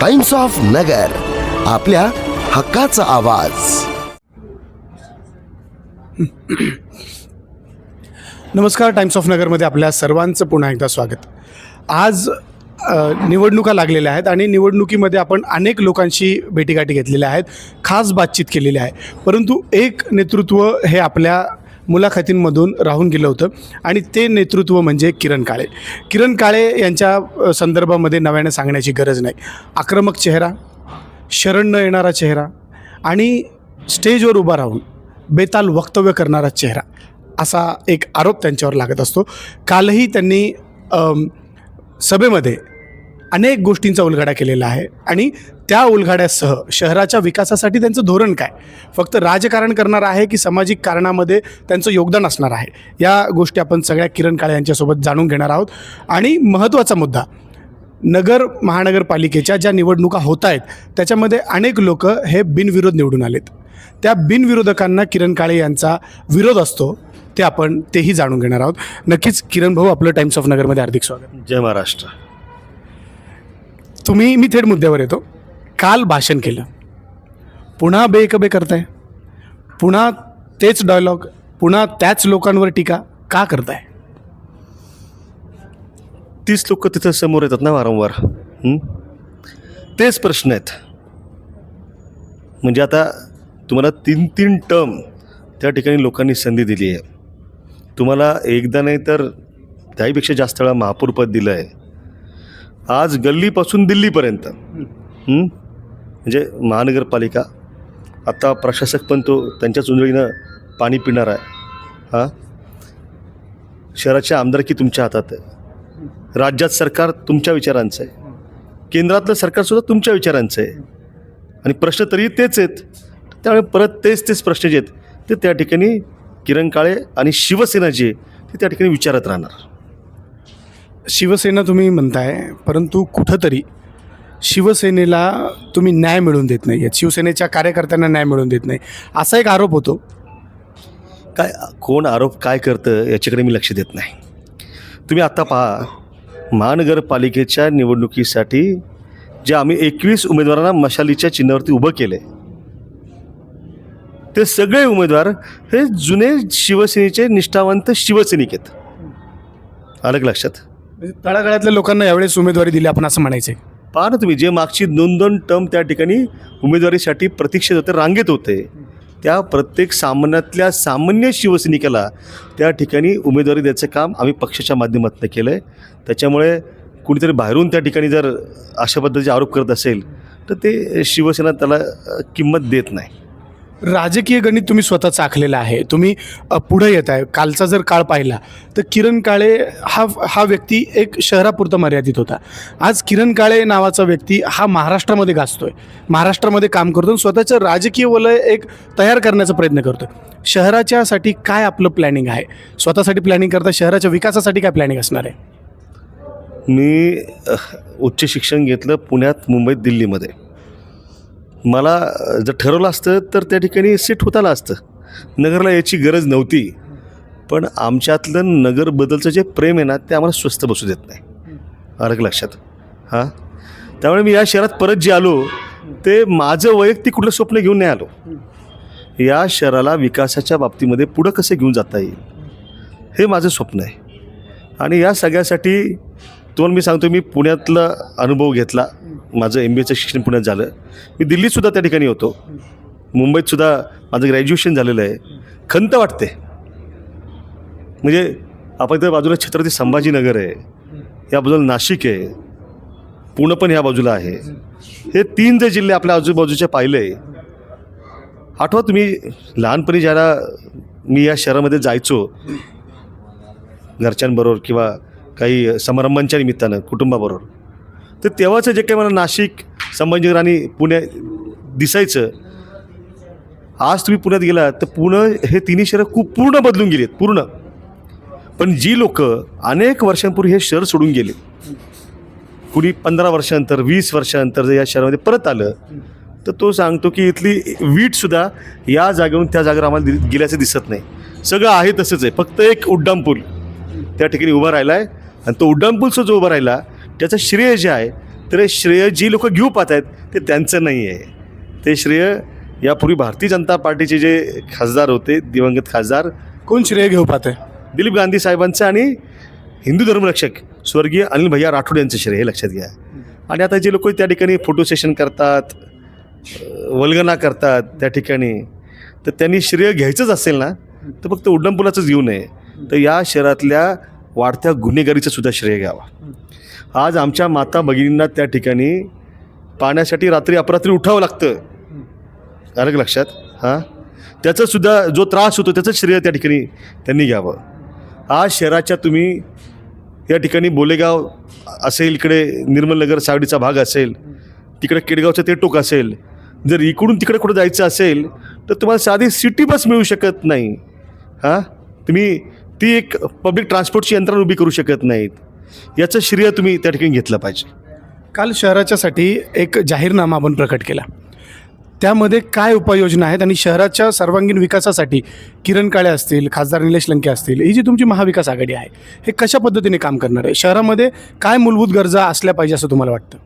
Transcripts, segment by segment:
Times of नगर आपल्या हक्काचा आवाज. नमस्कार टाइम्स ऑफ नगरमध्ये आपल्या सर्वांचं पुन्हा एकदा स्वागत. आज निवडणुका लागलेल्या आहेत आणि निवडणुकीमध्ये आपण अनेक लोकांशी भेटीगाठी घेतलेल्या आहेत खास बातचीत केलेली आहे. परंतु एक नेतृत्व हे आपल्या मुलाखतींमधून राहून गेलं होतं. आणि ते नेतृत्व म्हणजे किरण काळे. किरण काळे यांच्या संदर्भामध्ये नव्याने सांगण्याची गरज नाही. आक्रमक चेहरा शरण न येणारा चेहरा आणि स्टेजवर उभा राहून बेताल वक्तव्य करणारा चेहरा असा एक आरोप त्यांच्यावर लागत असतो. कालही त्यांनी सभेमध्ये अनेक गोष्टींचा उलगडा केलेला आहे. आणि त्या उलगाड्यासह शहराच्या विकासासाठी त्यांचं धोरण काय? फक्त राजकारण करणार आहे की सामाजिक कारणामध्ये त्यांचं योगदान असणार आहे? या गोष्टी आपण सगळ्या किरण काळे यांच्यासोबत जाणून घेणार आहोत. आणि महत्त्वाचा मुद्दा नगर महानगरपालिकेच्या ज्या निवडणुका होत आहेत त्याच्यामध्ये अनेक लोक हे बिनविरोध निवडून आलेत. त्या बिनविरोधकांना किरण काळे यांचा विरोध असतो ते आपण तेही जाणून घेणार आहोत. नक्कीच किरण भाऊ आपलं टाइम्स ऑफ नगरमध्ये हार्दिक स्वागत. जय महाराष्ट्र. तुम्ही मी थेट मुद्द्यावर येतो. काल भाषण केलं. पुन्हा बेकबे करताय. पुन्हा तेच डायलॉग पुन्हा त्याच लोकांवर टीका का करताय? तीच लोक तिथं समोर येतात ना वारंवार. तेच प्रश्न आहेत. म्हणजे आता तुम्हाला तीन तीन टर्म त्या ठिकाणी लोकांनी संधी दिली आहे. तुम्हाला एकदा नाही तर त्याहीपेक्षा जास्त वेळा महापौरपद दिलं आहे आज गल्लीपासून दिल्लीपर्यंत. म्हणजे महानगरपालिका आत्ता प्रशासक पण तो त्यांच्या चुंजळीनं पाणी पिणार आहे. हां? शहराची आमदारकी तुमच्या हातात आहे? राज्यात सरकार तुमच्या विचारांचं आहे. केंद्रातलं सरकारसुद्धा तुमच्या विचारांचं आहे. आणि प्रश्न तरी तेच आहेत. त्यामुळे परत तेच तेच प्रश्न जे आहेत ते त्या ठिकाणी किरण काळे आणि शिवसेना जी ते त्या ठिकाणी विचारत राहणार. शिवसेना तुम्ही म्हणताय परंतु कुठंतरी शिवसेनेला तुम्ही न्याय मिळवून देत नाही आहेत शिवसेनेच्या कार्यकर्त्यांना न्याय मिळवून देत नाही. असा एक आरोप होतो. काय कोण आरोप काय करतं याच्याकडे मी लक्ष देत नाही. तुम्ही आत्ता पहा महानगरपालिकेच्या निवडणुकीसाठी जे आम्ही एकवीस उमेदवारांना मशालीच्या चिन्हावरती उभं केलं ते सगळे उमेदवार हे जुने शिवसेनेचे निष्ठावंत शिवसैनिक आहेत. आलं लक्षात? म्हणजे तळागाळातल्या लोकांना यावेळेस उमेदवारी दिली आपण असं म्हणायचं आहे पहा ना तुम्ही जे मागची दोन दोन टर्म त्या ठिकाणी उमेदवारीसाठी प्रतीक्षेत होते रांगेत होते. त्या प्रत्येक सामन्यातल्या सामान्य शिवसैनिकाला त्या ठिकाणी उमेदवारी द्यायचं काम आम्ही पक्षाच्या माध्यमातून केलं आहे त्याच्यामुळे कुणीतरी बाहेरून त्या ठिकाणी जर अशा पद्धतीचे आरोप करत असेल तर ते शिवसेना त्याला किंमत देत नाही. राजकीय गणित तुम्ही स्वतः चाखलेलं आहे. तुम्ही पुढं पुढे येत आहे. कालचा जर काळ पाहिला तर किरण काळे हा हा व्यक्ती एक शहरापुरता मर्यादित होता. आज किरण काळे नावाचा व्यक्ती हा महाराष्ट्रामध्ये गाजतोय. महाराष्ट्रामध्ये काम करतो आणि स्वतःचं राजकीय वलय एक तयार करण्याचा प्रयत्न करतो शहराच्यासाठी काय आपलं प्लॅनिंग आहे? स्वतःसाठी प्लॅनिंग करता शहराच्या विकासासाठी काय प्लॅनिंग असणार आहे? मी उच्च शिक्षण घेतलं पुण्यात मुंबईत दिल्लीमध्ये. मला जर ठरवलं असतं तर त्या ठिकाणी सेट होता आलं असतं. नगरला याची गरज नव्हती. पण आमच्यातलं नगरबद्दलचं जे प्रेम आहे ना ते आम्हाला स्वस्त बसू देत नाही. आलं लक्षात. हां? त्यामुळे मी या शहरात परत जे आलो ते माझं वैयक्तिक कुठलं स्वप्न घेऊन नाही आलो. या शहराला विकासाच्या बाबतीमध्ये पुढं कसं घेऊन जाता येईल? हे माझं स्वप्न आहे. आणि या सगळ्यासाठी तुम्हाला मी सांगतो मी पुण्यातला अनुभव घेतला. माझं एम बी एचं शिक्षण पुण्यात झालं. मी दिल्लीतसुद्धा त्या ठिकाणी होतो. मुंबईतसुद्धा माझं ग्रॅज्युएशन झालेलं आहे. खंत वाटते. म्हणजे आपण इथं बाजूला छत्रपती संभाजीनगर आहे. या बाजूला नाशिक आहे. पुणे पण ह्या बाजूला आहे. हे तीन जे जिल्हे आपल्या आजूबाजूचे पाहिले आठवा तुम्ही लहानपणी ज्याला मी या शहरामध्ये जायचो घरच्यांबरोबर किंवा काही समारंभांच्या निमित्तानं कुटुंबाबरोबर. तर तेव्हाचं जे काही मला नाशिक संभाजीनगर आणि पुणे दिसायचं आज तुम्ही पुण्यात गेलात तर पुणे हे तिन्ही शहरं खूप पूर्ण बदलून गेली आहेत पूर्ण. पण जी लोक अनेक वर्षांपूर्वी हे शहर सोडून गेले कुणी पंधरा वर्षानंतर वीस वर्षानंतर जर या शहरामध्ये परत आलं तर तो सांगतो की इथली वीटसुद्धा या जागेवरून त्या जागेवर आम्हाला दि- गेल्याचं दिसत नाही. सगळं आहे तसंच आहे फक्त एक उड्डाणपूल त्या ठिकाणी उभा राहिला आहे आणि तो उड्डाणपूलचा जो उभा राहिला त्याचं श्रेय जे आहे तर श्रेय जी लोक घेऊ पाहत आहेत ते त्यांचं नाही आहे. ते श्रेय यापूर्वी भारतीय जनता पार्टीचे जे खासदार होते दिवंगत खासदार कोण श्रेय घेऊ पाहते? दिलीप गांधी साहेबांचं आणि हिंदू धर्मरक्षक स्वर्गीय अनिल भैया राठोड यांचं श्रेय हे लक्षात घ्या. आणि आता जे लोक त्या ठिकाणी फोटो सेशन करतात वल्गना करतात त्या ठिकाणी तर त्यांनी श्रेय घ्यायचंच असेल ना तर फक्त उड्डणपुलाचंच घेऊ नये. तर या शहरातल्या वाढत्या गुन्हेगारीचं सुद्धा श्रेय घ्यावा. आज आमच्या माता भगिनींना त्या ठिकाणी पाण्यासाठी रात्री अपरात्री उठावं लागतं. आलं लक्षात? हां? त्याचंसुद्धा जो त्रास होतो त्याचं श्रेय त्या ठिकाणी त्यांनी घ्यावं. आज शहराच्या तुम्ही या ठिकाणी बोलेगाव असेल इकडे निर्मलनगर सावडीचा भाग असेल तिकडे केडगावचं ते टोक असेल जर इकडून तिकडे कुठं जायचं असेल तर तुम्हाला साधी सिटी बस मिळू शकत नाही. हां? तुम्ही ती एक पब्लिक ट्रान्सपोर्टची यंत्रणा उभी करू शकत नाहीत. याचं श्रेय तुम्ही त्या ठिकाणी घेतलं पाहिजे. काल शहराच्यासाठी एक जाहीरनामा आपण प्रकट केला. त्यामध्ये काय उपाययोजना आहेत आणि शहराच्या सर्वांगीण विकासासाठी किरण काळे असतील खासदार निलेश लंके असतील ही जी तुमची महाविकास आघाडी आहे हे कशा पद्धतीने काम करणार आहे? शहरामध्ये काय मूलभूत गरजा असल्या पाहिजे असं तुम्हाला वाटतं?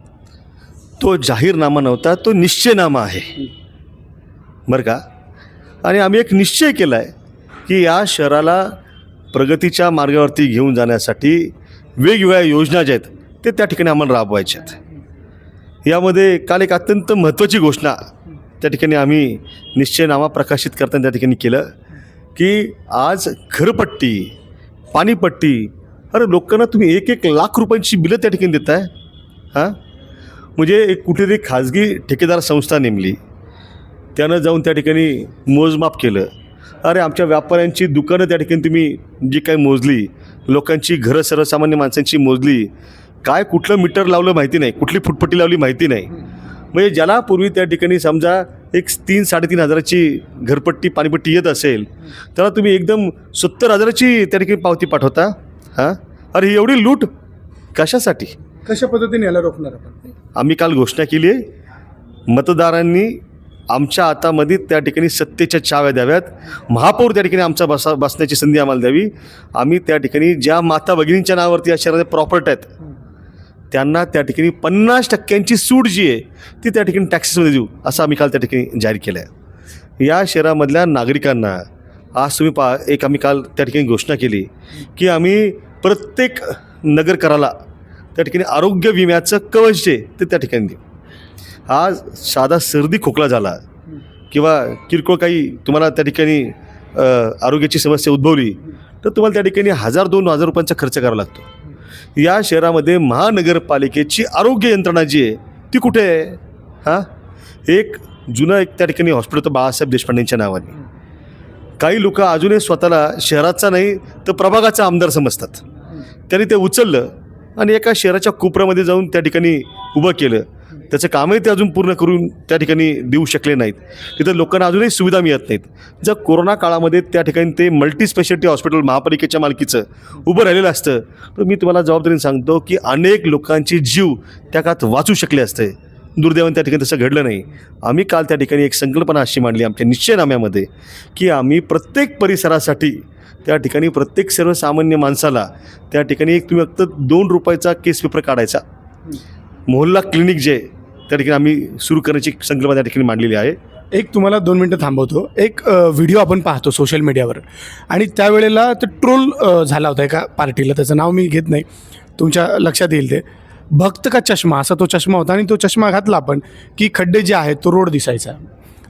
तो जाहीरनामा नव्हता तो निश्चयनामा आहे. बरं का? आणि आम्ही एक निश्चय केला आहे की या शहराला प्रगतीच्या मार्गावरती घेऊन जाण्यासाठी वेगवेगळ्या योजना ज्या आहेत ते त्या ठिकाणी आम्हाला राबवायच्या आहेत. यामध्ये काल एक अत्यंत महत्त्वाची घोषणा त्या ठिकाणी आम्ही निश्चयनामा प्रकाशित करताना त्या ठिकाणी केलं की आज घरपट्टी पाणीपट्टी अरे लोकांना तुम्ही एक एक लाख रुपयांची बिलं त्या ठिकाणी देताय? हां? म्हणजे एक कुठेतरी खाजगी ठेकेदार संस्था नेमली. त्यानं जाऊन त्या ठिकाणी मोजमाप केलं. अरे आमच्या व्यापाऱ्यांची दुकानं त्या ठिकाणी तुम्ही जी काही मोजली लोकांची घरं सर्वसामान्य माणसांची मोजली काय कुठलं मीटर लावलं माहिती नाही कुठली फुटपट्टी लावली माहिती नाही. म्हणजे ज्याला पूर्वी त्या ठिकाणी समजा एक तीन साडेतीन हजाराची घरपट्टी पाणीपट्टी येत असेल त्याला तुम्ही एकदम सत्तर हजाराची त्या ठिकाणी पावती पाठवता? हां? अरे ही एवढी लूट कशासाठी? कशा पद्धतीने याला रोखणार आपण? आम्ही काल घोषणा केली आहे मतदारांनी आमच्या हातामध्ये त्या ठिकाणी सत्तेच्या चाव्या द्याव्यात. महापौर त्या ठिकाणी आमचा बसा बसण्याची संधी आम्हाला द्यावी. आम्ही त्या ठिकाणी ज्या माता भगिनींच्या नावावरती या शहरामध्ये प्रॉपर्ट आहेत त्यांना त्या ठिकाणी पन्नास टक्क्यांची सूट जी आहे ती त्या ठिकाणी टॅक्सेसमध्ये देऊ असं आम्ही काल त्या ठिकाणी जाहीर केलं आहे या शहरामधल्या नागरिकांना आज तुम्ही पा एक आम्ही काल त्या ठिकाणी घोषणा केली की आम्ही प्रत्येक नगरकराला त्या ठिकाणी आरोग्य विम्याचं कवच जे ते त्या ठिकाणी देऊ. आज साधा सर्दी खोकला झाला. किंवा किरकोळ काही तुम्हाला त्या ठिकाणी आरोग्याची समस्या उद्भवली तर तुम्हाला त्या ठिकाणी हजार दोन हजार रुपयांचा खर्च करावा लागतो. या शहरामध्ये महानगरपालिकेची आरोग्य यंत्रणा जी आहे ती कुठे आहे? हां? एक जुनं एक त्या ठिकाणी हॉस्पिटल होतं बाळासाहेब देशपांडेंच्या नावाने. काही लोक अजूनही स्वतःला शहराचा नाही तर प्रभागाचा आमदार समजतात. त्यांनी ते उचललं आणि एका शहराच्या कोपऱ्यामध्ये जाऊन त्या ठिकाणी उभं केलं. त्याचं कामही ते अजून पूर्ण करून त्या ठिकाणी देऊ शकले नाहीत. तिथं लोकांना अजूनही सुविधा मिळत नाहीत. जर कोरोना काळामध्ये त्या ठिकाणी ते मल्टी स्पेशालिटी हॉस्पिटल महापालिकेच्या मालकीचं उभं राहिलेलं असतं तर मी तुम्हाला जबाबदारीने सांगतो की अनेक लोकांचे जीव त्या काळात वाचू शकले असते. दुर्दैवाने त्या ठिकाणी तसं घडलं नाही. आम्ही काल त्या ठिकाणी एक संकल्पना अशी मांडली आमच्या निश्चयनाम्यामध्ये की आम्ही प्रत्येक परिसरासाठी त्या ठिकाणी प्रत्येक सर्वसामान्य माणसाला त्या ठिकाणी एक तुम्ही फक्त दोन रुपयाचा केस पेपर काढायचा. मोहल्ला क्लिनिक जे त्या ठिकाणी आम्ही सुरू करण्याची संकल्पना त्या ठिकाणी मांडलेली आहे. एक तुम्हाला दोन मिनटं थांबवतो. एक व्हिडिओ आपण पाहतो सोशल मीडियावर आणि त्यावेळेला तो ट्रोल झाला होता एका पार्टीला त्याचं नाव मी घेत नाही. तुमच्या लक्षात येईल ते. भक्त का चष्मा? असा तो चष्मा होता आणि तो चष्मा घातला आपण की खड्डे जे आहेत तो रोड दिसायचा.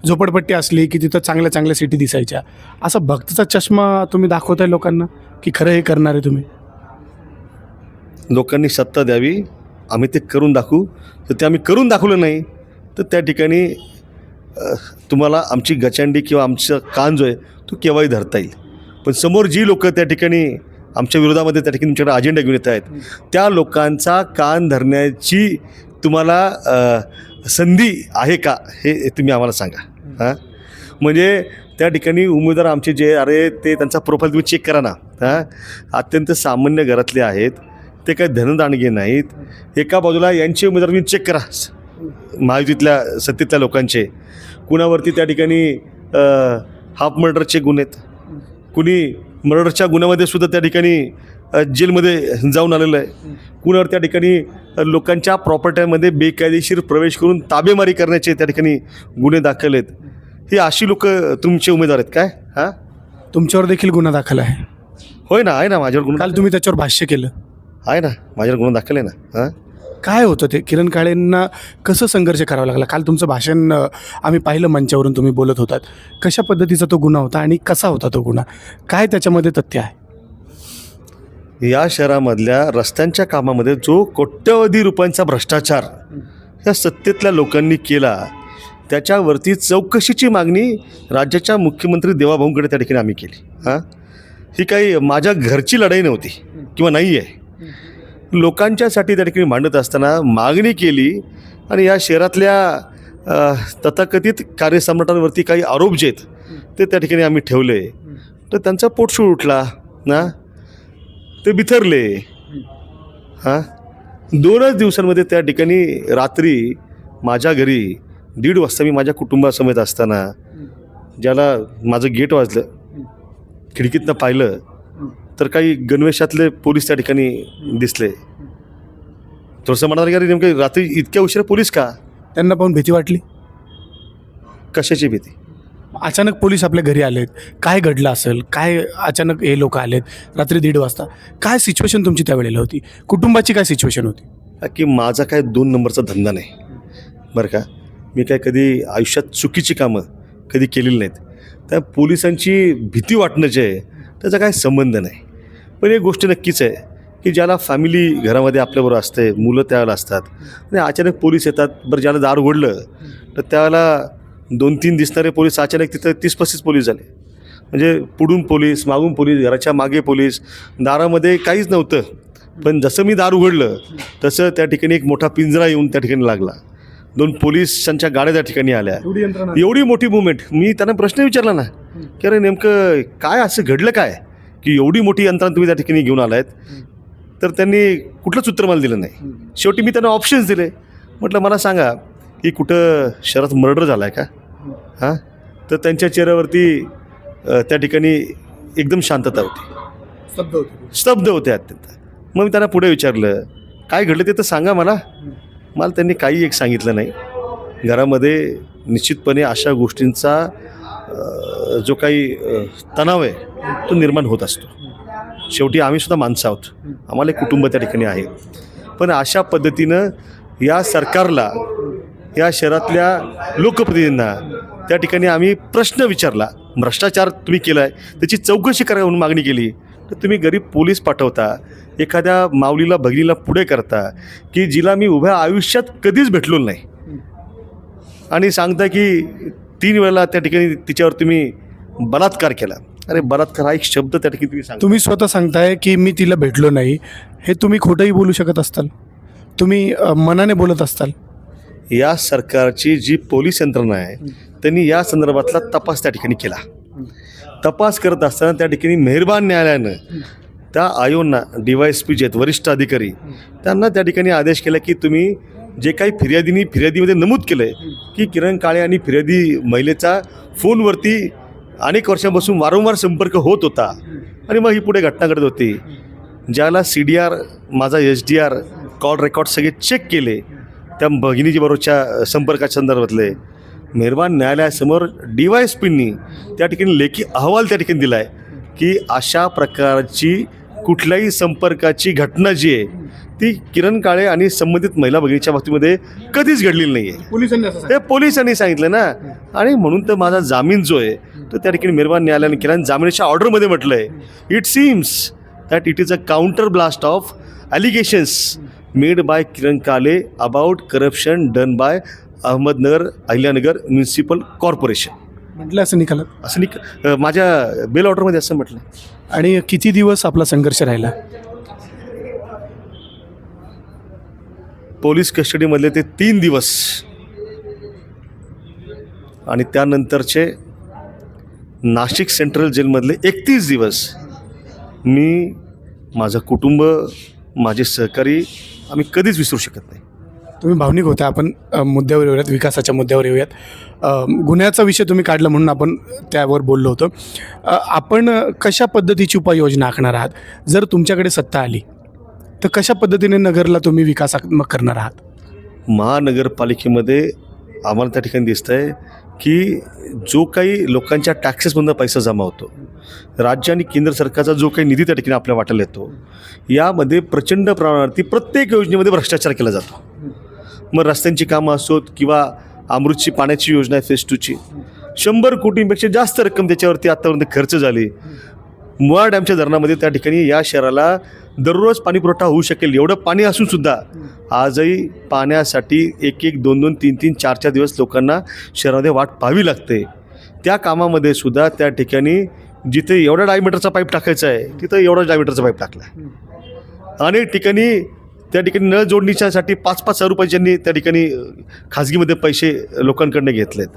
झोपडपट्टी असली की तिथं चांगल्या चांगल्या सिटी दिसायच्या. असा भक्तचा चष्मा तुम्ही दाखवताय लोकांना की खरं हे करणार आहे तुम्ही? लोकांनी सत्ता द्यावी. आम्ही ते करून दाखवू. तर ते आम्ही करून दाखवलं नाही. तर त्या ठिकाणी तुम्हाला आमची गचांडी किंवा आमचा कान जो आहे तो केव्हाही धरता येईल. पण समोर जी लोकं त्या ठिकाणी आमच्या विरोधामध्ये त्या ठिकाणी तुमच्याकडे अजेंडा घेऊन येत आहेत त्या लोकांचा कान धरण्याची तुम्हाला संधी आहे का हे तुम्ही आम्हाला सांगा. हां? म्हणजे त्या ठिकाणी उमेदवार आमचे जे अरे ते त्यांचा प्रोफाईल तुम्ही चेक करा ना. हां? अत्यंत सामान्य घरातले आहेत. ते काही धनदांडगे नाहीत. एका बाजूला यांचे उमेदवार तुम्ही चेक करा. महायुतीतल्या सत्तेतल्या लोकांचे. कुणावरती त्या ठिकाणी हाफ मर्डरचे गुन्हे आहेत. कुणी मर्डरच्या गुन्ह्यामध्ये सुद्धा त्या ठिकाणी जेलमध्ये जाऊन आलेलं आहे. कुणावर त्या ठिकाणी लोकांच्या प्रॉपर्ट्यांमध्ये बेकायदेशीर प्रवेश करून ताबेमारी करण्याचे त्या ठिकाणी गुन्हे दाखल आहेत. ही अशी लोक तुमचे उमेदवार आहेत काय? हां? तुमच्यावर देखील गुन्हा दाखल आहे. होय ना आहे ना माझ्यावर गुन्हा काल तुम्ही त्याच्यावर भाष्य केलं. आहे ना माझ्यावर गुन्हा दाखल आहे ना हां? काय होतं ते? किरण काळेंना कसं संघर्ष करावा लागला? काल तुमचं भाषण अ, आम्ही पाहिलं मंचावरून तुम्ही बोलत होतात. कशा पद्धतीचा तो गुन्हा होता आणि कसा होता तो गुन्हा? काय त्याच्यामध्ये तथ्य आहे? या शहरामधल्या रस्त्यांच्या कामामध्ये जो कोट्यवधी रुपयांचा भ्रष्टाचार या सत्तेतल्या लोकांनी केला त्याच्यावरती चौकशीची मागणी राज्याच्या मुख्यमंत्री देवाभाऊंकडे त्या ठिकाणी आम्ही केली हां? ही काही माझ्या घरची लढाई नव्हती किंवा नाही आहे लोकांच्यासाठी त्या ठिकाणी मांडत असताना मागणी केली आणि या शहरातल्या तथाकथित कार्यसम्राटांवरती काही आरोप जे आहेत ते त्या ठिकाणी आम्ही ठेवले. तर त्यांचा पोटशूळ उठला ना? ते बिथरले. हां? दोनच दिवसांमध्ये त्या ठिकाणी रात्री माझ्या घरी दीड वाजता मी माझ्या कुटुंबासमेत असताना ज्याला माझं गेट वाजलं खिडकीतनं पाहिलं तर काही गणवेशातले पोलीस त्या ठिकाणी दिसले. थोडंसं म्हणाला की अरे नेमकं रात्री इतक्या उशिरा पोलीस का? त्यांना पाहून भीती वाटली? कशाची भीती? अचानक पोलीस आपल्या घरी आलेत. काय घडलं असेल? काय अचानक हे लोक आलेत? रात्री दीड वाजता. काय सिच्युएशन तुमची त्यावेळेला होती? कुटुंबाची काय सिच्युएशन होती? की माझा काय दोन नंबरचा धंदा नाही. बरं का? मी काय कधी आयुष्यात चुकीची कामं कधी केलेली नाहीत. त्या पोलिसांची भीती वाटणं जे आहे त्याचा काय संबंध नाही. पण एक गोष्ट नक्कीच आहे की ज्याला फॅमिली घरामध्ये आपल्याबरोबर असते मुलं त्यावेळेला असतात आणि अचानक पोलीस येतात बरं ज्याला दार उघडलं तर त्यावेळेला दोन तीन दिसणारे पोलीस अचानक तिथं तीस पस्तीस पोलीस झाले. म्हणजे पुढून पोलीस मागून पोलीस घराच्या मागे पोलीस दारामध्ये काहीच नव्हतं. पण जसं मी दार उघडलं तसं त्या ठिकाणी एक मोठा पिंजरा येऊन त्या ठिकाणी लागला. दोन पोलिसांच्या गाड्या त्या ठिकाणी आल्या. एवढी मोठी मुवमेंट मी त्यांना प्रश्न विचारला ना की अरे नेमकं काय असं घडलं काय? की एवढी मोठी यंत्रणा तुम्ही त्या ठिकाणी घेऊन आलायत. तर त्यांनी कुठलंच उत्तर मला दिलं नाही. शेवटी मी त्यांना ऑप्शन्स दिले. म्हटलं मला सांगा की कुठं शहरात मर्डर झाला आहे का? हां? तर त्यांच्या चेहऱ्यावरती त्या ठिकाणी एकदम शांतता होती. शब्द होते स्तब्ध होते अत्यंत. मग मी त्यांना पुढे विचारलं काय घडलं ते तर सांगा मला. मला त्यांनी काही एक सांगितलं नाही. घरामध्ये निश्चितपणे अशा गोष्टींचा जो काही तणाव आहे तो निर्माण होत असतो. शेवटी आम्ही सुद्धा माणसं आहोत. आम्हाला एक कुटुंब त्या ठिकाणी आहे. पण अशा पद्धतीनं या सरकारला या शहरातल्या लोकप्रतिनिधींना त्या ठिकाणी आम्ही प्रश्न विचारला. भ्रष्टाचार तुम्ही केला आहे त्याची चौकशी करा म्हणून मागणी केली. तर तुम्ही गरीब पोलीस पाठवता एखाद्या माऊलीला भगिनीला पुढे करता की जिला मी उभ्या आयुष्यात कधीच भेटलो नाही. आणि सांगता की तीन वेळेला त्या ठिकाणी तिच्यावर तुम्ही बलात्कार केला. अरे बलात्कार हा एक शब्द त्या ठिकाणी तुम्ही सांगता. तुम्ही स्वतः सांगताय की मी तिला भेटलो नाही. हे तुम्ही खोटंही बोलू शकत असताल. तुम्ही अ, मनाने बोलत असताल. या सरकारची जी पोलीस यंत्रणा आहे त्यांनी या संदर्भातला तपास त्या ठिकाणी केला. तपास करत असताना त्या ठिकाणी मेहरबान न्यायालयानं त्या आयोना डी वाय एस पी जे आहेत वरिष्ठ अधिकारी त्यांना त्या ठिकाणी आदेश केला की तुम्ही जे काही फिर्यादींनी फिर्यादीमध्ये नमूद केलं आहे की किरण काळे आणि फिर्यादी महिलेचा फोनवरती अनेक वर्षांपासून वारंवार संपर्क होत होता आणि मग ही पुढे घटना घडत होती. ज्याला सी डी आर माझा H D R call record सगळे चेक केले त्या भगिनीजीबरोबरच्या संपर्काच्या संदर्भातले. मेहरबान न्यायालयासमोर डी वाय एस पींनी त्या ठिकाणी लेखी अहवाल त्या ठिकाणी दिला आहे की अशा प्रकारची कुठल्याही संपर्काची घटना जी आहे ती किरण काळे आणि संबंधित महिला भगिनीच्या बाबतीमध्ये कधीच घडलेली नाही आहे पोलिसांनी असं ते पोलिसांनी सांगितलं ना. आणि म्हणून तर माझा जामीन जो आहे तो त्या ठिकाणी मेहरबान न्यायालयाने केला. आणि जामिनाच्या ऑर्डरमध्ये म्हटलं आहे it seems that it is a counter blast of allegations made by Kiran Kale about corruption done by Ahmednagar Ahilyanagar municipal corporation म्हटलं असं निकालात? असं निक अ, माझ्या बेल ऑर्डरमध्ये असं म्हटलं. आणि किती दिवस आपला संघर्ष राहिला? पोलीस कस्टडीमधले ते तीन दिवस. आणि त्यानंतरचे नाशिक सेंट्रल जेलमधले एकतीस दिवस मी माझं कुटुंब माझे सहकारी आम्ही कधीच विसरू शकत नाही. तुम्ही भावनिक होता आपण मुद्द्यावर येऊयात विकासाच्या मुद्द्यावर येऊयात. गुन्ह्याचा विषय तुम्ही काढला म्हणून आपण त्यावर बोललो होतो. आपण कशा पद्धतीची उपाययोजना आखणार आहात? जर तुमच्याकडे सत्ता आली तर कशा पद्धतीने नगरला तुम्ही विकासात्मक करणार आहात? महानगरपालिकेमध्ये आम्हाला त्या ठिकाणी दिसतं आहे की जो काही लोकांच्या टॅक्सेसमधून पैसा जमा होतो राज्य आणि केंद्र सरकारचा जो काही निधी त्या ठिकाणी आपल्या वाटायला येतो यामध्ये प्रचंड प्रमाणावरती प्रत्येक योजनेमध्ये भ्रष्टाचार केला जातो. मग रस्त्यांची कामं असोत किंवा अमृतची पाण्याची योजना आहे फेस टूची शंभर कोटींपेक्षा जास्त रक्कम त्याच्यावरती आत्तापर्यंत खर्च झाली. मुळा डॅमच्या धरणामध्ये त्या ठिकाणी या शहराला दररोज पाणी पुरवठा होऊ शकेल एवढं पाणी असून सुद्धा आजही पाण्यासाठी एक एक दोन दोन तीन तीन चार चार दिवस लोकांना शहरामध्ये वाट पाहावी लागते. त्या कामामध्ये सुद्धा त्या ठिकाणी जिथे एवढा डायमीटरचा पाईप टाकायचा आहे तिथं एवढा डायमीटरचा पाईप टाकला अनेक ठिकाणी त्या ठिकाणी नळ जोडणीच्यासाठी पाच पाच हजार रुपये ज्यांनी त्या ठिकाणी खाजगीमध्ये पैसे लोकांकडनं घेतलेत.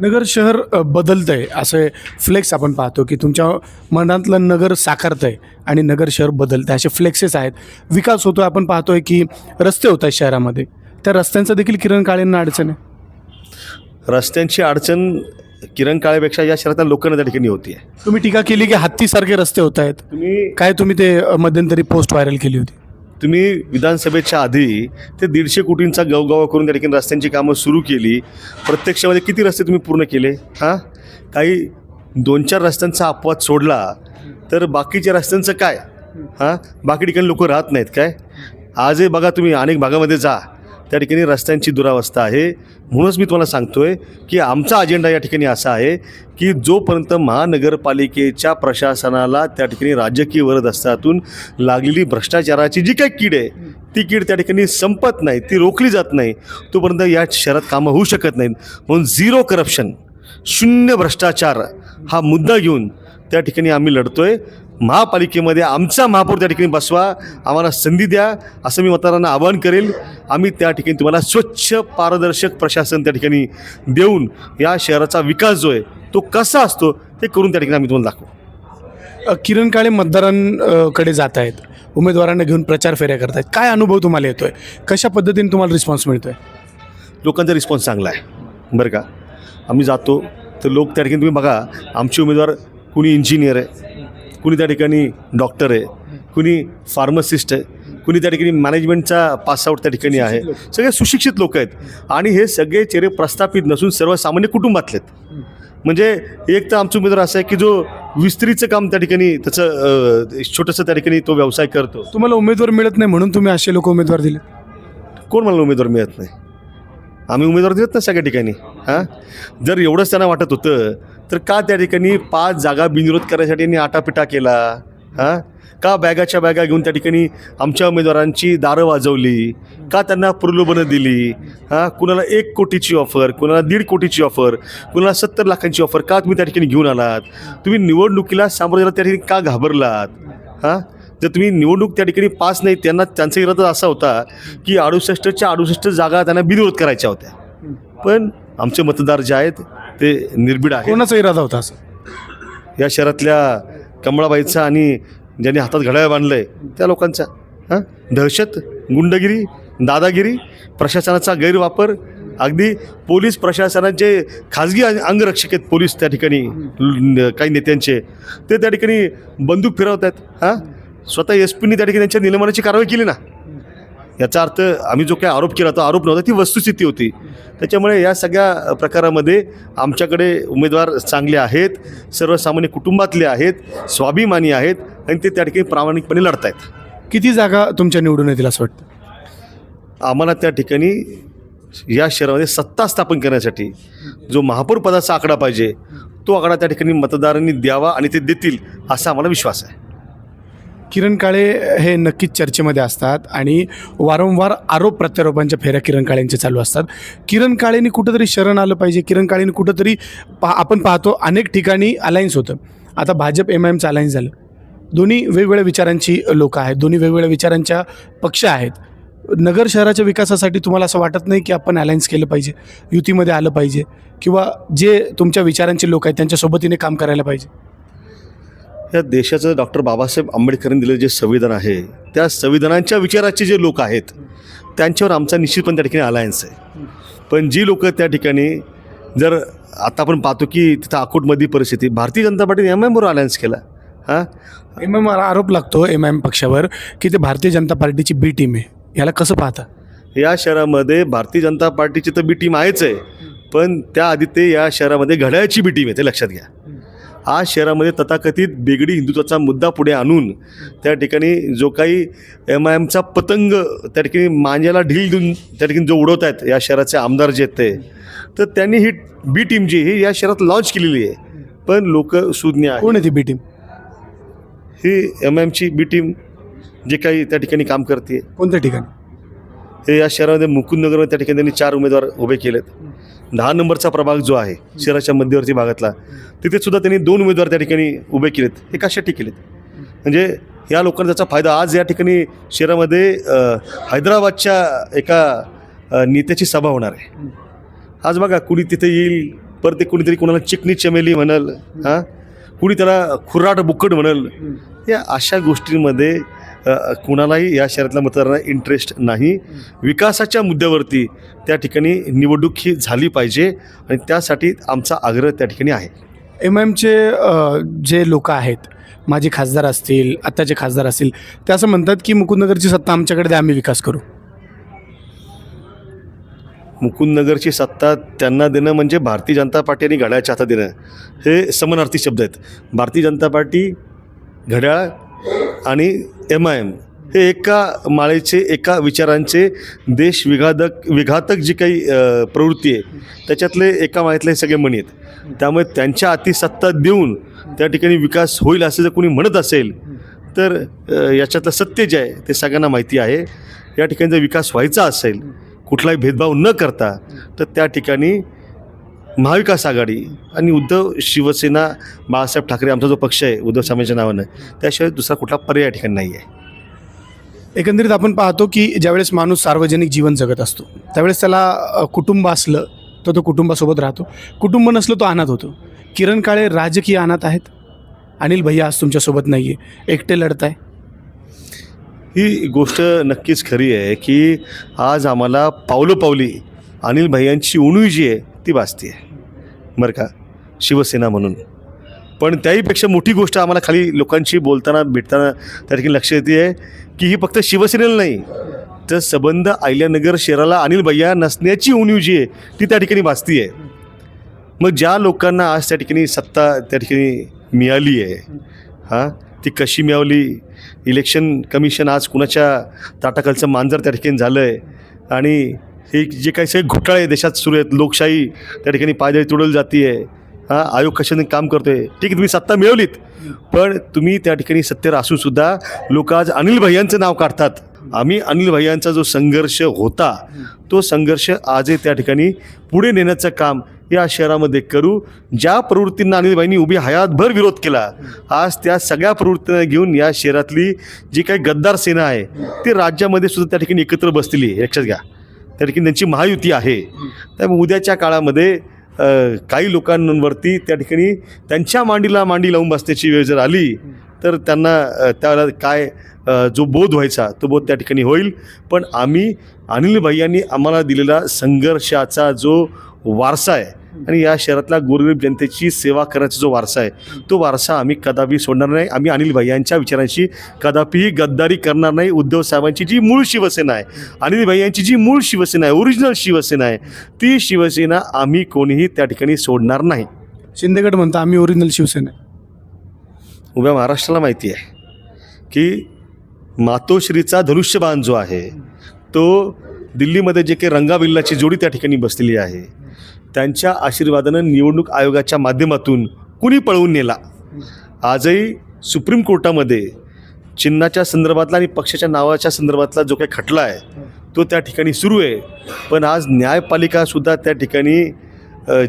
नगर शहर अ, बदलतंय. असे फ्लेक्स आपण पाहतो की तुमच्या मनातलं नगर साकारतंय आणि नगर शहर बदलतंय. असे फ्लेक्सेस आहेत. विकास होतो आपण पाहतोय की रस्ते होत आहेत शहरामध्ये. त्या रस्त्यांचं देखील किरण काळेंना अडचण आहे. रस्त्यांची अडचण किरण काळेपेक्षा या शहरातल्या लोकांना त्या ठिकाणी होती आहे तुम्ही टीका केली की हत्तीसारखे रस्ते होत आहेत. तुम्ही काय तुम्ही ते मध्यंतरी पोस्ट व्हायरल केली होती? तुम्ही विधानसभेच्या आधी ते दीडशे कोटींचा गवगावा करून त्या ठिकाणी रस्त्यांची कामं सुरू केली. प्रत्यक्षामध्ये किती रस्ते तुम्ही पूर्ण केले? हां? काही दोन चार रस्त्यांचा अपवाद सोडला तर बाकीच्या रस्त्यांचं काय? हां? बाकी ठिकाणी लोक राहत नाहीत काय? आजही बघा तुम्ही अनेक भागामध्ये जा. त्या ठिकाणी रस्त्यांची दुरावस्था आहे. म्हणूनच मी तुम्हाला सांगतोय की आमचा अजेंडा या ठिकाणी असा आहे की जोपर्यंत महानगरपालिकेच्या प्रशासनाला त्या ठिकाणी राजकीय वरदस्तातून लागलेली भ्रष्टाचाराची जी काही कीड आहे ती कीड त्या ठिकाणी संपत नाही ती रोखली जात नाही तोपर्यंत या शहरात कामं होऊ शकत नाहीत. म्हणून झिरो करप्शन शून्य भ्रष्टाचार हा मुद्दा घेऊन त्या ठिकाणी आम्ही लढतोय. महापालिकेमध्ये आमचा महापौर त्या ठिकाणी बसवा आम्हाला संधी द्या असं मी मतदारांना आवाहन करेल. आम्ही त्या ठिकाणी तुम्हाला स्वच्छ पारदर्शक प्रशासन त्या ठिकाणी देऊन या शहराचा विकास जो आहे तो कसा असतो ते करून त्या ठिकाणी आम्ही तुम्हाला दाखवू. किरण काळे मतदारांकडे जात आहेत. उमेदवारांना घेऊन प्रचार फेऱ्या करतायत. काय अनुभव तुम्हाला येतोय? कशा पद्धतीने तुम्हाला रिस्पॉन्स मिळतोय? लोकांचा रिस्पॉन्स चांगला आहे. बरं का? आम्ही जातो तर लोक त्या ठिकाणी तुम्ही बघा आमचे उमेदवार कुणी इंजिनियर आहे? कुणी त्या ठिकाणी डॉक्टर आहे कुणी फार्मसिस्ट आहे कुणी त्या ठिकाणी मॅनेजमेंटचा पासआउट त्या ठिकाणी आहे. सगळे सुशिक्षित लोक आहेत. आणि हे सगळे चेहरे प्रस्थापित नसून सर्वसामान्य कुटुंबातलेत. म्हणजे एक तर आमचा उमेदवार असा आहे की जो विस्त्रीचं काम त्या ठिकाणी त्याचं छोटंसं त्या ठिकाणी तो व्यवसाय करतो. तुम्हाला उमेदवार मिळत नाही म्हणून तुम्ही असे लोक उमेदवार दिले कोण मला उमेदवार मिळत नाही? आम्ही उमेदवार देत ना सगळ्या ठिकाणी हां? जर एवढंच त्यांना वाटत होतं तर का त्या ठिकाणी पाच जागा बिनविरोध करायसाठी यांनी आटापिटा केला? हां? का बॅगाच्या बॅगा घेऊन त्या ठिकाणी आमच्या उमेदवारांची दारं वाजवली? का त्यांना प्रलोभनं दिली? हां? कुणाला एक कोटीची ऑफर कुणाला दीड कोटीची ऑफर कुणाला सत्तर लाखांची ऑफर का तुम्ही त्या ठिकाणी घेऊन आलात? तुम्ही निवडणुकीला सामोरं त्या ठिकाणी का घाबरलात? हां? जर तुम्ही निवडणूक त्या ठिकाणी पास नाही त्यांना त्यांचा इरादा असा होता की अडुसष्टच्या अडुसष्ट जागा त्यांना बिनविरोध करायच्या होत्या. पण आमचे मतदार जे आहेत ते निर्भीड आहेत. कोणाचा इरादा होता असं? या शहरातल्या कमळाबाईचा आणि ज्यांनी हातात घड्याळ बांधलं आहे त्या लोकांचा. हां? दहशत गुंडगिरी दादागिरी प्रशासनाचा गैरवापर अगदी पोलीस प्रशासनाचे खाजगी अंग- अंगरक्षक आहेत पोलीस त्या ठिकाणी काही नेत्यांचे ते त्या ठिकाणी बंदूक फिरवत आहेत हां? स्वतः एस पीनी त्या ठिकाणी त्यांच्या निलंबनाची कारवाई केली ना? याचा अर्थ आम्ही जो काही आरोप केला तो आरोप नव्हता ती वस्तुस्थिती होती. त्याच्यामुळे या सगळ्या प्रकारामध्ये आमच्याकडे उमेदवार चांगले आहेत सर्वसामान्य कुटुंबातले आहेत स्वाभिमानी आहेत आणि ते त्या ठिकाणी प्रामाणिकपणे लढत आहेत किती जागा तुमच्या निवडून येतील असं वाटतं? आम्हाला त्या ठिकाणी या शहरामध्ये सत्ता स्थापन करण्यासाठी जो महापौर पदाचा आकडा पाहिजे तो आकडा त्या ठिकाणी मतदारांनी द्यावा आणि ते देतील असा आम्हाला विश्वास आहे. किरण काळे हे नक्कीच चर्चेमध्ये असतात आणि वारंवार आरोप प्रत्यारोपांच्या फेऱ्या किरण काळेंच्या चालू असतात. किरण काळेंनी कुठंतरी शरण आलं पाहिजे. किरण काळेंनी कुठंतरी पा आपण पाहतो अनेक ठिकाणी अलायन्स होतं. आता भाजप एम आय एमचं अलायन्स झालं. दोन्ही वेगवेगळ्या विचारांची लोकं आहेत. दोन्ही वेगवेगळ्या विचारांच्या पक्ष आहेत. नगर शहराच्या विकासासाठी तुम्हाला असं वाटत नाही की आपण अलायन्स केलं पाहिजे? युतीमध्ये आलं पाहिजे? किंवा जे तुमच्या विचारांचे लोक आहेत त्यांच्या सोबतीने काम करायला पाहिजे? या देशाचं डॉक्टर बाबासाहेब आंबेडकरांनी दिलेलं जे संविधान आहे त्या संविधानांच्या विचाराचे जे लोक आहेत त्यांच्यावर आमचा निश्चितपणे त्या ठिकाणी अलायन्स आहे. पण जी लोक त्या ठिकाणी जर आता आपण पाहतो की तिथं अकोटमधली परिस्थिती भारतीय जनता पार्टीने एम एमबरोबर अलायन्स केला. हां? एम एम आरोप लागतो एम एम पक्षावर की ते भारतीय जनता पार्टीची बी टीम आहे. याला कसं पाहता? या शहरामध्ये भारतीय जनता पार्टीची तर बी टीम आहेच आहे. पण त्याआधी ते या शहरामध्ये घड्याळाची बी टीम आहे ते लक्षात घ्या. आज शहरामध्ये तथाकथित बेगडी हिंदुत्वाचा मुद्दा पुढे आणून त्या ठिकाणी जो काही एम आय एमचा पतंग त्या ठिकाणी मांज्याला ढील देऊन त्या ठिकाणी जो उडवत आहेत या शहराचे आमदार जे आहेत ते तर त्यांनी ही बी टीम जी ही या शहरात लॉन्च केलेली आहे. पण लोक सुज्ञ आहे कोण आहे ती बी टीम ही एम एमची बी टीम जे काही त्या ठिकाणी काम करते. कोणत्या ठिकाणी? हे या शहरामध्ये मुकुंदनगरमध्ये त्या ठिकाणी त्यांनी चार उमेदवार उभे केलेत. दहा नंबरचा प्रभाग जो आहे शहराच्या मध्यवर्ती भागातला तिथे सुद्धा त्यांनी दोन उमेदवार त्या ठिकाणी उभे केलेत. हे कशासाठी केलेत? म्हणजे या लोकांना त्याचा फायदा आज या ठिकाणी शहरामध्ये हैदराबादच्या एका नेत्याची सभा होणार आहे. आज बघा कुणी तिथे येईल परत ते कुणीतरी कोणाला चिकनी चमेली म्हणाल हां? कुणी त्याला खुराट बुक्कट म्हणाल या अशा गोष्टींमध्ये कुणालाही या शहरातल्या मतदारांना इंटरेस्ट नाही. विकासाच्या मुद्द्यावरती त्या ठिकाणी निवडणूक ही झाली पाहिजे आणि त्यासाठी आमचा आग्रह त्या ठिकाणी आहे. एम एमचे जे लोक आहेत माजी खासदार असतील आत्ताचे खासदार असतील ते असं म्हणतात की मुकुंदनगरची सत्ता आमच्याकडे द्या आम्ही विकास करू. मुकुंदनगरची सत्ता त्यांना देणं म्हणजे भारतीय जनता पार्टी आणि घड्याळाच्या हातात देणं. हे समानार्थी शब्द आहेत. भारतीय जनता पार्टी घड्याळ आणि एम आय एम हे एका माळेचे एका विचारांचे देश विघातक विघातक जी काही प्रवृत्ती आहे त्याच्यातले एका माळेतले हे सगळे म्हणी आहेत. त्यामुळे त्यांच्या हाती सत्ता देऊन त्या ठिकाणी विकास होईल असं जर कोणी म्हणत असेल तर याच्यातलं सत्य जे आहे ते सगळ्यांना माहिती आहे. या ठिकाणी जर विकास व्हायचा असेल कुठलाही भेदभाव न करता तर त्या ठिकाणी महाविकास आघाडी आणि उद्धव शिवसेना बाळासाहेब ठाकरे आमचा जो पक्ष आहे उद्धव साहेबांच्या नावानं त्याशिवाय दुसरा कुठला पर्याय या ठिकाणी नाही आहे एकंदरीत आपण पाहतो की ज्यावेळेस माणूस सार्वजनिक जीवन जगत असतो त्यावेळेस त्याला कुटुंब असलं तर तो कुटुंबासोबत राहतो. कुटुंब नसलं तो अनाथ होतो. किरण काळे राजकीय अनाथ आहेत. अनिल भैया आज तुमच्यासोबत नाही आहे एकटे लढत आहे ही गोष्ट नक्कीच खरी आहे की आज आम्हाला पावलोपावली अनिल भैयांची उणीव जी आहे ती भासते आहे बरं का? शिवसेना म्हणून. पण त्याहीपेक्षा मोठी गोष्ट आम्हाला खाली लोकांशी बोलताना भेटताना त्या ठिकाणी लक्ष येते आहे की ही फक्त शिवसेनेला नाही तर संबंध अहिल्यानगर शहराला अनिल भैया नसण्याची उणीव जी आहे ती त्या ठिकाणी भासती आहे मग ज्या लोकांना आज त्या ठिकाणी सत्ता त्या ठिकाणी मिळाली आहे हां ती कशी मिळवली इलेक्शन कमिशन आज कुणाच्या ताटाखालचं मांजर त्या ठिकाणी झालं आहे आणि हे जे काही सगळे घोटाळे देशात सुरू आहेत लोकशाही त्या ठिकाणी पायदळी तुडवली जाते आहे हा आयोग कशाने काम करतो आहे ठीक आहे तुम्ही सत्ता मिळवलीत पण तुम्ही त्या ठिकाणी सत्तेवर असूनसुद्धा लोक आज अनिल भैयांचं नाव काढतात. आम्ही अनिल भैयांचा जो संघर्ष होता तो संघर्ष आजही त्या ठिकाणी पुढे नेण्याचं काम या शहरामध्ये करू. ज्या प्रवृत्तींना अनिलबाईंनी उभी हयातभर विरोध केला आज त्या सगळ्या प्रवृत्तींना घेऊन या शहरातली जी काही गद्दार सेना आहे ती राज्यामध्ये सुद्धा त्या ठिकाणी एकत्र बसलेली आहे. लक्षात घ्या. त्या ठिकाणी त्यांची महायुती आहे. त्यामुळे उद्याच्या काळामध्ये काही लोकांवरती त्या ठिकाणी त्यांच्या मांडीला मांडी लावून बसण्याची वेळ जर आली तर त्यांना त्याला काय जो बोध व्हायचा तो बोध त्या ठिकाणी होईल. पण आम्ही अनिल भाई यांनी आम्हाला दिलेला संघर्षाचा जो वारसा आहे. आणि या शहरातल्या गोरगरीब जनतेची सेवा करण्याचा जो वारसा आहे तो वारसा आम्ही कदापि सोडणार नाही. आम्ही अनिल भैयांच्या विचारांशी कदापिही गद्दारी करणार नाही. उद्धव साहेबांची जी मूळ शिवसेना आहे अनिल भैयांची जी मूळ शिवसेना आहे ओरिजिनल शिवसेना आहे ती शिवसेना आम्ही कोणीही त्या ठिकाणी सोडणार नाही. शिंदेगड म्हणता आम्ही ओरिजिनल शिवसेना आहे. उभ्या महाराष्ट्राला माहिती आहे की मातोश्रीचा धनुष्यबाण जो आहे तो दिल्लीमध्ये जे काही रंगाबिल्लाची जोडी त्या ठिकाणी बसलेली आहे त्यांच्या आशीर्वादानं निवडणूक आयोगाच्या माध्यमातून कुणी पळवून नेला? आजही सुप्रीम कोर्टामध्ये चिन्हाच्या संदर्भातला आणि पक्षाच्या नावाच्या संदर्भातला जो काही खटला आहे तो त्या ठिकाणी सुरू आहे. पण आज न्यायपालिकासुद्धा त्या ठिकाणी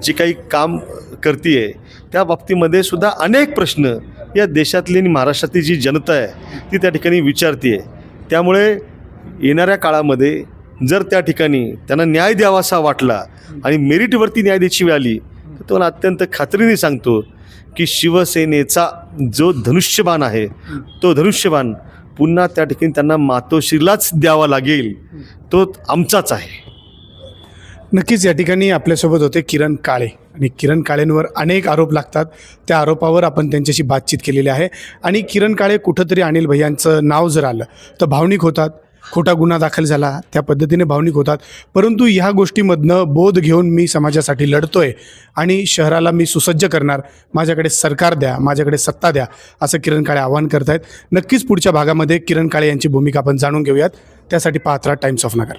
जी काही काम करते आहे त्या बाबतीमध्ये सुद्धा अनेक प्रश्न या देशातली आणि महाराष्ट्रातली जी जनता आहे ती त्या ठिकाणी विचारते आहे त्यामुळे येणाऱ्या काळामध्ये जर त्या ठिकाणी त्यांना न्याय द्यावासा वाटला आणि मेरिटवरती न्याय द्यायची वेळ आली तर तुम्हाला अत्यंत खात्रीने सांगतो की शिवसेनेचा जो धनुष्यबाण आहे तो धनुष्यबाण पुन्हा त्या ठिकाणी त्यांना मातोश्रीलाच द्यावा लागेल तो आमचाच आहे. नक्कीच या ठिकाणी आपल्यासोबत होते किरण काळे. आणि किरण काळेंवर अनेक आरोप लागतात. त्या आरोपावर आपण त्यांच्याशी बातचीत केलेली आहे. आणि किरण काळे कुठंतरी अनिल भैयांचं नाव जर आलं तर भावनिक होतात. खोटा गुन्हा दाखल झाला त्या पद्धतीने भावनिक होतात. परंतु ह्या गोष्टीमधनं बोध घेऊन मी समाजासाठी लढतोय आणि शहराला मी सुसज्ज करणार. माझ्याकडे सरकार द्या माझ्याकडे सत्ता द्या असं किरण काळे आवाहन करतायत. नक्कीच पुढच्या भागामध्ये किरण काळे यांची भूमिका आपण जाणून घेऊयात. त्यासाठी पाहत राहा टाइम्स ऑफ नगर